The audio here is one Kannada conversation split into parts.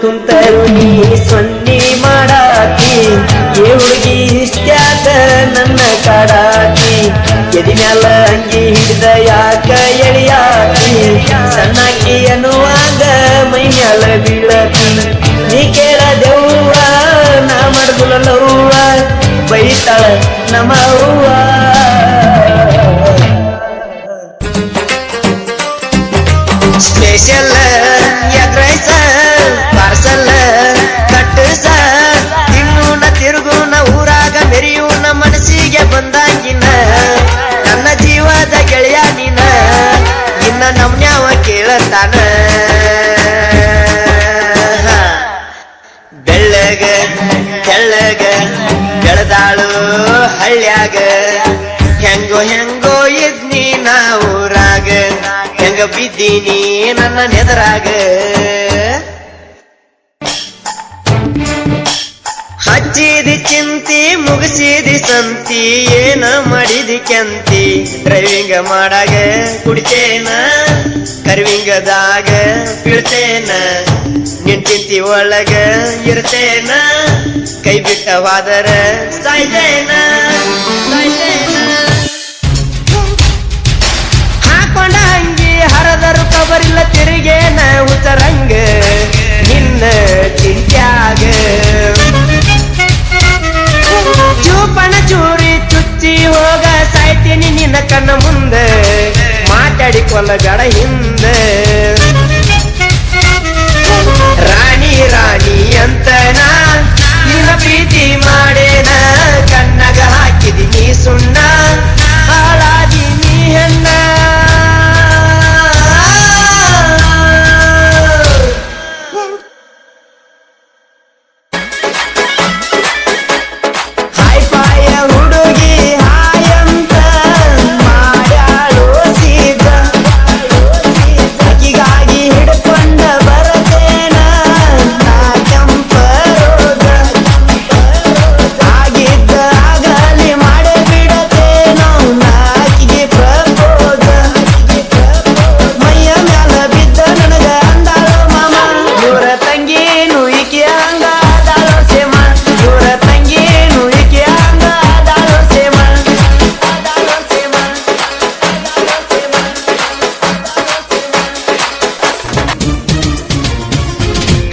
ಕುಂತರು ನೀ ಸೊನ್ನೆ ಮಾಡಾಕಿ, ಏ ಹುಡುಗಿ ಇಷ್ಟ ನನ್ನ ಕಾಡಾಕಿ, ಎದಿ ಮ್ಯಾಲ ಅಂಗಿ ಹಿಡಿದ ಯಾಕ ಎಳಿಯಾಕಿ, ಸಣ್ಣಾಕಿ ಅನ್ನುವಾಗ ಮೈ ಮ್ಯಾಲ ಸೌಮ್ಯವ ಕೇಳತಾನ? ಬೆಳ್ಳಗ ಕೆಳಗ ಕೆಳದಾಳು ಹಳ್ಳ್ಯಾಗ ಹೆಂಗೋ ಹೆಂಗೋ ಇದ್ನಿ ನಾ ಊರಾಗ. ಹೆಂಗ ಬಿದ್ದೀನಿ ನನ್ನ ನೆದರಾಗ. ಮಾಡಿದಿ ಚಿಂತಿ, ಮುಗಿಸಿದಿ ಸಂತಿ, ಏನ ಮಾಡಿದಿ ಕೆಂತಿ? ಡ್ರೈವಿಂಗ್ ಮಾಡಾಗ ಕುಡಿತೇನ? ಕರ್ವಿಂಗದಾಗ ಬೀಳ್ತೇನ? ನಿಂತಿಂತಿ ಒಳಗ ಇರ್ತೇನ? ಕೈ ಬಿಟ್ಟವಾದರ ಸಾಯ್ತೇನ? ಹಾಕೊಂಡ ಹಂಗಿ, ಹರದರು ಕಬರಿಲ್ಲ ತಿರುಗೇನ ಉತ್ತರಂಗ.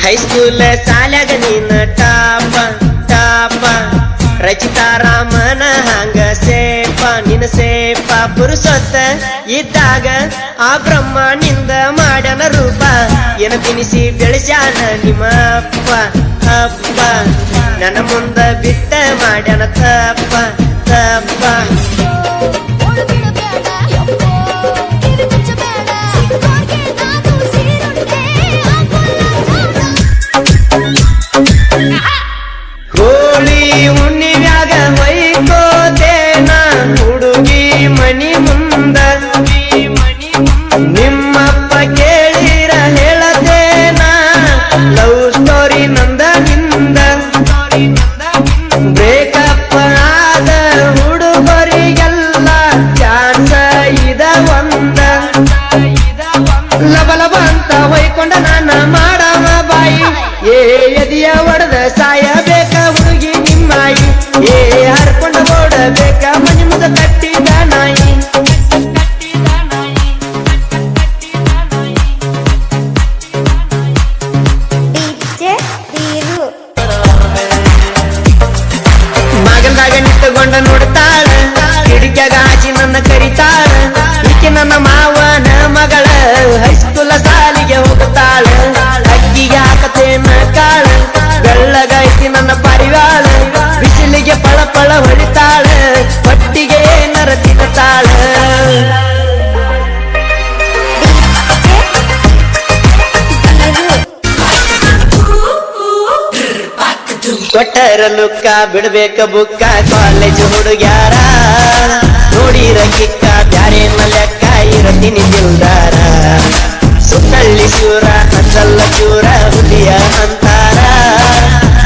ಹೈಸ್ಕೂಲ್ ಸಾಲ್ಯಾಗ ನಿನ್ನ ಟಾಪ ಟಾಪ. ರಚಿತಾರಾಮನ ಹಂಗ ಸೇಪ, ನಿನ್ನ ಸೇಪ ಪುರುಸೊತ್ತ ಇದ್ದಾಗ ಆ ಬ್ರಹ್ಮ ನಿಂದ ಮಾಡನ ರೂಪ. ಏನ ತಿನಿಸಿ ಬೆಳೆಸ್ಯಾನ ನಿಮ್ಮಪ್ಪ ಅಪ್ಪ. ನನ್ನ ಮುಂದ ಬಿಟ್ಟ ಮಾಡ್ಯಾನ ತಪ್ಪ ತಪ್ಪ. అంత వైకుండా ಕೊಟ್ಟರ ಲುಕ್ಕ ಬಿಡ್ಬೇಕ ಬುಕ್ಕ. ಕಾಲೇಜ್ ಹುಡುಗ್ಯಾರ, ನೋಡಿರ ಕಿಕ್ಕ, ಬ್ಯಾರೆ ಲೆಕ್ಕ ಇರತೀನಿ ದಿಲ್ದಾರ ಸುತ್ತಳ್ಳಿ ಶೂರ ನಂದಲ್ಲ ಚೂರ ಹುಲಿಯ ಅಂತಾರ.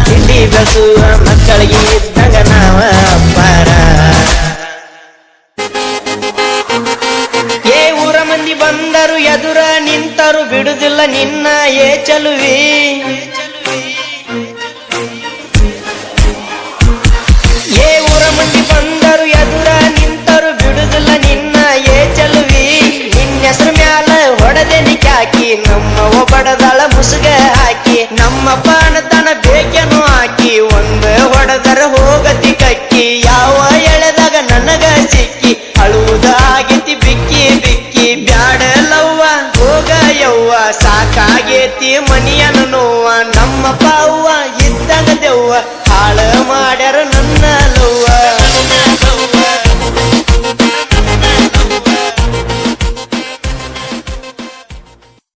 ತಿಂಡಿ ಬೆಸುವ ಮಕ್ಕಳಿಗೆ ಇದ್ದಂಗ ನಾವ ಅಪ್ಪಾರ. ಏ ಊರ ಮಂದಿ ಬಂದರು, ಎದುರ ನಿಂತರು, ಬಿಡುದಿಲ್ಲ ನಿನ್ನ ಏ ಚಲುವಿ. ನಮ್ಮ ಮುಸುಗೆ ಹಾಕಿ ನಮ್ಮ